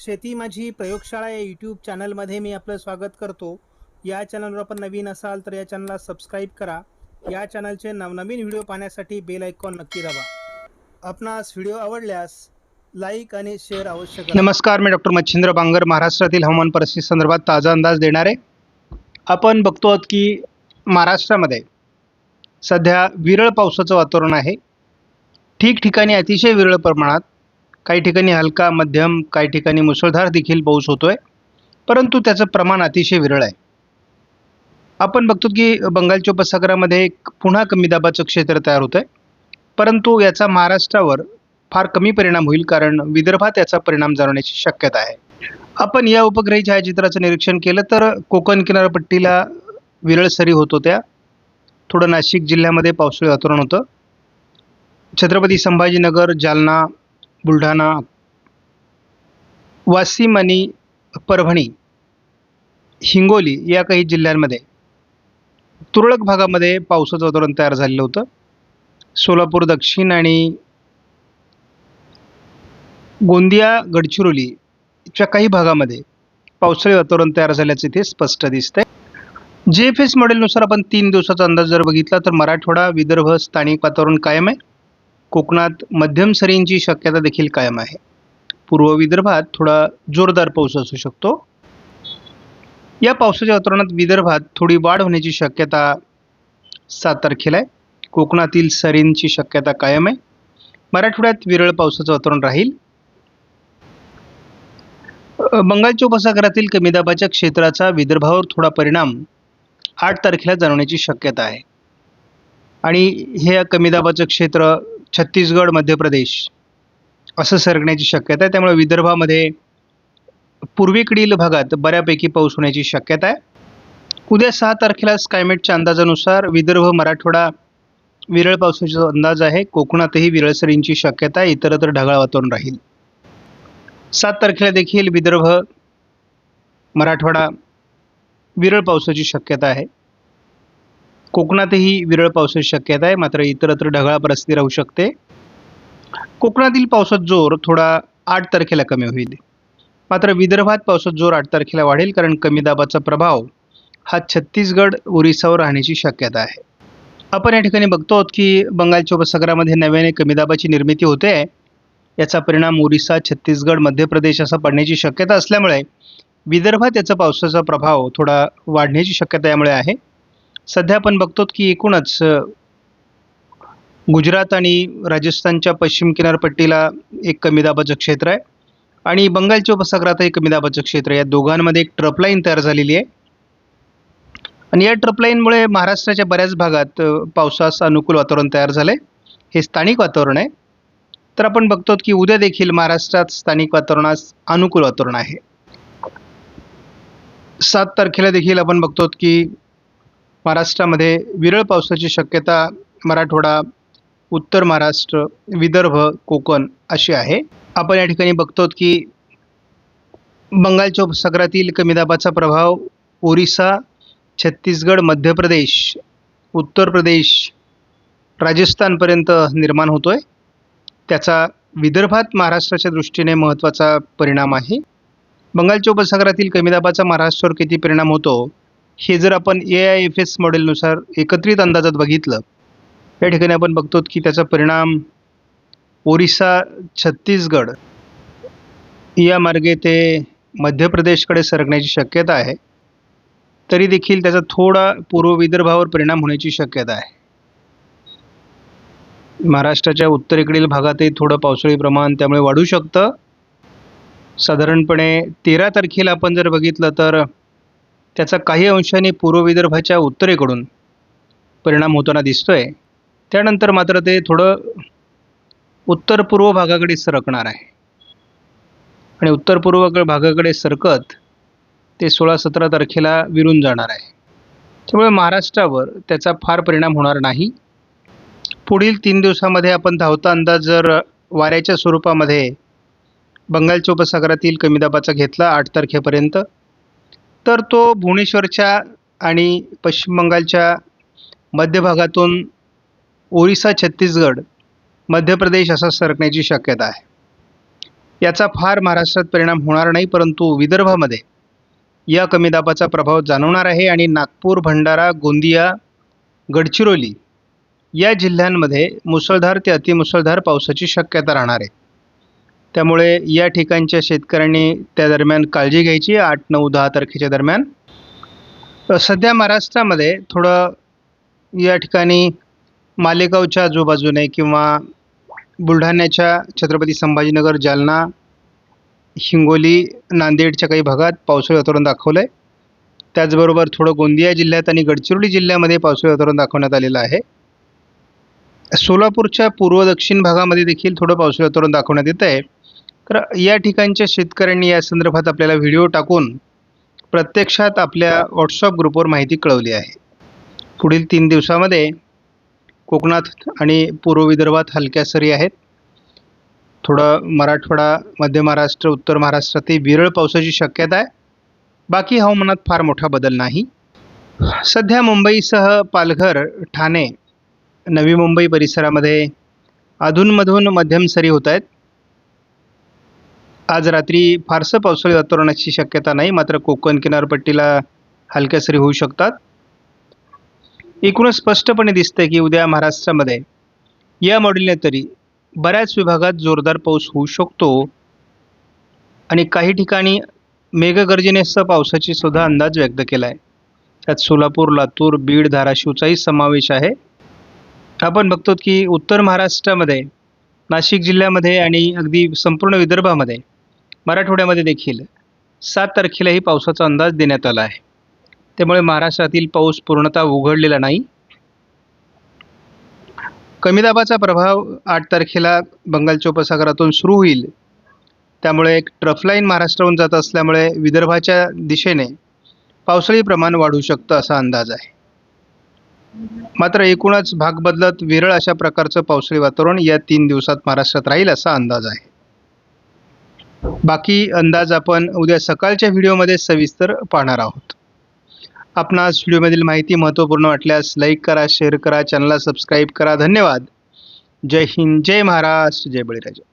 शेती माझी प्रयोगशाळा या यूट्यूब चॅनलमध्ये मी आपलं स्वागत करतो. या चॅनलवर आपण नवीन असाल तर या चॅनलला सबस्क्राईब करा. या चॅनलचे नवनवीन व्हिडिओ पाहण्यासाठी बेल आयकॉन नक्की दाबा. आपणास व्हिडिओ आवडल्यास लाईक आणि शेअर आवश्यक नमस्कार मी डॉक्टर मच्छिंद्र बांगर महाराष्ट्रातील हवामान परिस्थिती संदर्भात ताजा अंदाज देणारे. आपण बघतो आहोत की महाराष्ट्रामध्ये सध्या विरळ पावसाचं वातावरण आहे. ठिकठिकाणी अतिशय विरळ प्रमाणात काही ठिकाणी हलका मध्यम काही ठिकाणी मुसळधार देखील पाऊस होतो आहे परंतु त्याचं प्रमाण अतिशय विरळ आहे. आपण बघतो की बंगालच्या उपसागरामध्ये एक पुन्हा कमी दाबाचं क्षेत्र तयार होतं आहे परंतु याचा महाराष्ट्रावर फार कमी परिणाम होईल कारण विदर्भात याचा परिणाम जाणवण्याची शक्यता आहे. आपण या उपग्रही छायाचित्राचं निरीक्षण केलं तर कोकण किनारपट्टीला विरळ सरी होत होत्या. थोडं नाशिक जिल्ह्यामध्ये पावसाळी वातावरण होतं. छत्रपती संभाजीनगर जालना बुलढाणा वाशिम आणि परभणी हिंगोली या काही जिल्ह्यांमध्ये तुरळक भागामध्ये पावसाचं वातावरण तयार झालेलं होतं. सोलापूर दक्षिण आणि गोंदिया गडचिरोलीच्या काही भागामध्ये पावसाळी वातावरण तयार झाल्याचं इथे स्पष्ट दिसतंय. जे एफ एस मॉडेलनुसार आपण तीन दिवसाचा अंदाज जर बघितला तर मराठवाडा विदर्भ स्थानिक वातावरण कायम आहे. कोकणात मध्यम सरींची शक्यता देखील कायम आहे. पूर्व विदर्भात थोडा जोरदार पाऊस असू शकतो. या पावसाच्या वातावरणात विदर्भात थोडी वाढ होण्याची शक्यता सात तारखेला आहे. कोकणातील सरींची शक्यता कायम आहे. मराठवाड्यात विरळ पावसाचं वातावरण राहील. बंगालच्या उपसागरातील कमी दाबाच्या क्षेत्राचा विदर्भावर थोडा परिणाम आठ तारखेला जाणवण्याची शक्यता आहे. आणि हे कमी दाबाचं क्षेत्र छत्तीसगड मध्य प्रदेश असं सरकण्याची शक्यता आहे. त्यामुळे विदर्भामध्ये पूर्वेकडील भागात बऱ्यापैकी पाऊस होण्याची शक्यता आहे. उद्या सहा तारखेला स्कायमेटच्या अंदाजानुसार विदर्भ मराठवाडा विरळ पावसाचा अंदाज आहे. कोकणातही विरळसरींची शक्यता आहे. इतरत्र ढगाळ वातावरण राहील. सात तारखेला देखील विदर्भ मराठवाडा विरळ पावसाची शक्यता आहे. कोकणातही विरळ पावसाची शक्यता आहे मात्र इतरत्र ढगाळ परिस्थिती राहू शकते. कोकणातील पावसात जोर थोडा आठ तारखेला कमी होईल. मात्र विदर्भात पावसात जोर आठ तारखेला वाढेल कारण कमी दाबाचा प्रभाव हा छत्तीसगड ओरिसावर राहण्याची शक्यता आहे. आपण या ठिकाणी बघतो आहोत की बंगालच्या उपसागरामध्ये नव्याने कमी दाबाची निर्मिती होते. आहे याचा परिणाम ओरिसा छत्तीसगड मध्य प्रदेश असा पडण्याची शक्यता असल्यामुळे विदर्भात याचा पावसाचा प्रभाव थोडा वाढण्याची शक्यता यामुळे आहे. सध्या आपण बघतो की एकूणच गुजरात आणि राजस्थानच्या पश्चिम किनारपट्टीला एक कमी दाबाचं क्षेत्र आहे. आणि बंगालच्या उपसागरातही कमी दाबाचं क्षेत्र आहे. या दोघांमध्ये एक ट्रपलाईन तयार झालेली आहे. आणि या ट्रपलाईनमुळे महाराष्ट्राच्या बऱ्याच भागात पावसास अनुकूल वातावरण तयार झालं आहे हे स्थानिक वातावरण आहे. तर आपण बघतो की उद्या देखील महाराष्ट्रात स्थानिक वातावरणास अनुकूल वातावरण आहे. सात तारखेला देखील आपण बघतो की महाराष्ट्रामध्ये विरळ पावसाची शक्यता मराठवाडा उत्तर महाराष्ट्र विदर्भ कोकण अशी आहे. आपण या ठिकाणी बघतो की बंगालच्या उपसागरातील कमी दाबाचा प्रभाव ओरिसा छत्तीसगड मध्य प्रदेश उत्तर प्रदेश राजस्थानपर्यंत निर्माण होतो आहे त्याचा विदर्भात महाराष्ट्राच्या दृष्टीने महत्त्वाचा परिणाम आहे. बंगालच्या उपसागरातील कमी दाबाचा महाराष्ट्रावर किती परिणाम होतो? हे जर आपण ए आय एफ एस मॉडेलनुसार एकत्रित अंदाजात बघितलं या ठिकाणी आपण बघतो की त्याचा परिणाम ओरिसा छत्तीसगड या मार्गे ते मध्य प्रदेशकडे सरकण्याची शक्यता आहे. तरी देखील त्याचा थोडा पूर्व विदर्भावर परिणाम होण्याची शक्यता आहे. महाराष्ट्राच्या उत्तरेकडील भागातही थोडं पावसाळी प्रमाण त्यामुळे वाढू शकतं. साधारणपणे तेरा तारखेला आपण जर बघितलं तर त्याचा काही अंशाने पूर्व विदर्भाच्या उत्तरेकडून परिणाम होताना दिसतोय. त्यानंतर मात्र ते थोडं उत्तर पूर्व भागाकडे सरकणार आहे. आणि उत्तर पूर्व भागाकडे सरकत ते सोळा सतरा तारखेला विरून जाणार आहे. त्यामुळे महाराष्ट्रावर त्याचा फार परिणाम होणार नाही. पुढील तीन दिवसामध्ये आपण धावता अंदाज जर वाऱ्याच्या स्वरूपामध्ये बंगालच्या उपसागरातील कमी दाबाचा घेतला आठ तारखेपर्यंत तर तो भुवनेश्वरच्या आणि पश्चिम बंगालच्या मध्य भागातून ओरिसा छत्तीसगड मध्य प्रदेश असा सरकण्याची शक्यता आहे. याचा फार महाराष्ट्रात परिणाम होणार नाही परंतु विदर्भामध्ये या कमी दाबाचा प्रभाव जाणवणार आहे आणि नागपूर भंडारा गोंदिया गडचिरोली या जिल्ह्यांमध्ये मुसळधार ते अतिमुसळधार पावसाची शक्यता राहणार आहे. त्यामुळे या ठिकाणच्या शेतकऱ्यांनी त्या दरम्यान काळजी घ्यायची. आठ नऊ दहा तारखेच्या दरम्यान. सध्या महाराष्ट्रामध्ये थोडं या ठिकाणी मालेगावच्या आजूबाजूने किंवा बुलढाण्याच्या छत्रपती संभाजीनगर जालना हिंगोली नांदेडच्या काही भागात पावसाळी वातावरण दाखवलं आहे त्याचबरोबर थोडं गोंदिया जिल्ह्यात आणि गडचिरोली जिल्ह्यामध्ये पावसाळी वातावरण दाखवण्यात आलेलं आहे. सोलापूरच्या पूर्व दक्षिण भागामध्ये देखील थोडं पावसाळी वातावरण दाखवण्यात येत आहे तर या ठिकाणच्या शेतकऱ्यांनी या संदर्भात आपल्याला व्हिडिओ टाकून प्रत्यक्षात आपल्या व्हॉट्सअप ग्रुपवर माहिती कळवली आहे. पुढील तीन दिवसामध्ये कोकणात आणि पूर्व विदर्भात हलक्या सरी आहेत. थोडं मराठवाडा मध्य महाराष्ट्र उत्तर महाराष्ट्रातही विरळ पावसाची शक्यता आहे. बाकी हवामानात फार मोठा बदल नाही. सध्या मुंबईसह पालघर ठाणे नवी मुंबई परिसरामध्ये अधूनमधून मध्यम सरी होत आहेत. आज रात्री फारसं पावसाळी वातावरणाची शक्यता नाही मात्र कोकण किनारपट्टीला हलक्या सरी होऊ शकतात. एकूणच स्पष्टपणे दिसतंय की उद्या महाराष्ट्रामध्ये या मॉडेलने तरी बऱ्याच विभागात जोरदार पाऊस होऊ शकतो आणि काही ठिकाणी मेघगर्जनेसह पावसाची सुद्धा अंदाज व्यक्त केला आहे त्यात सोलापूर लातूर बीड धाराशिवचाही समावेश आहे. आपण बघतो की उत्तर महाराष्ट्रामध्ये नाशिक जिल्ह्यामध्ये आणि अगदी संपूर्ण विदर्भामध्ये मराठवाड्यामध्ये देखील सात तारखेलाही पावसाचा अंदाज देण्यात आला आहे. त्यामुळे महाराष्ट्रातील पाऊस पूर्णतः उघडलेला नाही. कमी दाबाचा प्रभाव आठ तारखेला बंगालच्या उपसागरातून सुरू होईल. त्यामुळे एक ट्रफलाईन महाराष्ट्राहून जात असल्यामुळे विदर्भाच्या दिशेने पावसाळी प्रमाण वाढू शकतं असा अंदाज आहे. मात्र एकूणच भाग बदलत विरळ अशा प्रकारचं पावसाळी वातावरण या तीन दिवसात महाराष्ट्रात राहील असा अंदाज आहे. बाकी अंदाज आपण उद्या सकाळच्या व्हिडिओमध्ये सविस्तर पाहणार आहोत. आपणास व्हिडिओमधील माहिती महत्त्वपूर्ण वाटल्यास लाईक करा शेअर करा चॅनलला सबस्क्राईब करा. धन्यवाद. जय हिंद जय महाराष्ट्र जय बळीराजा.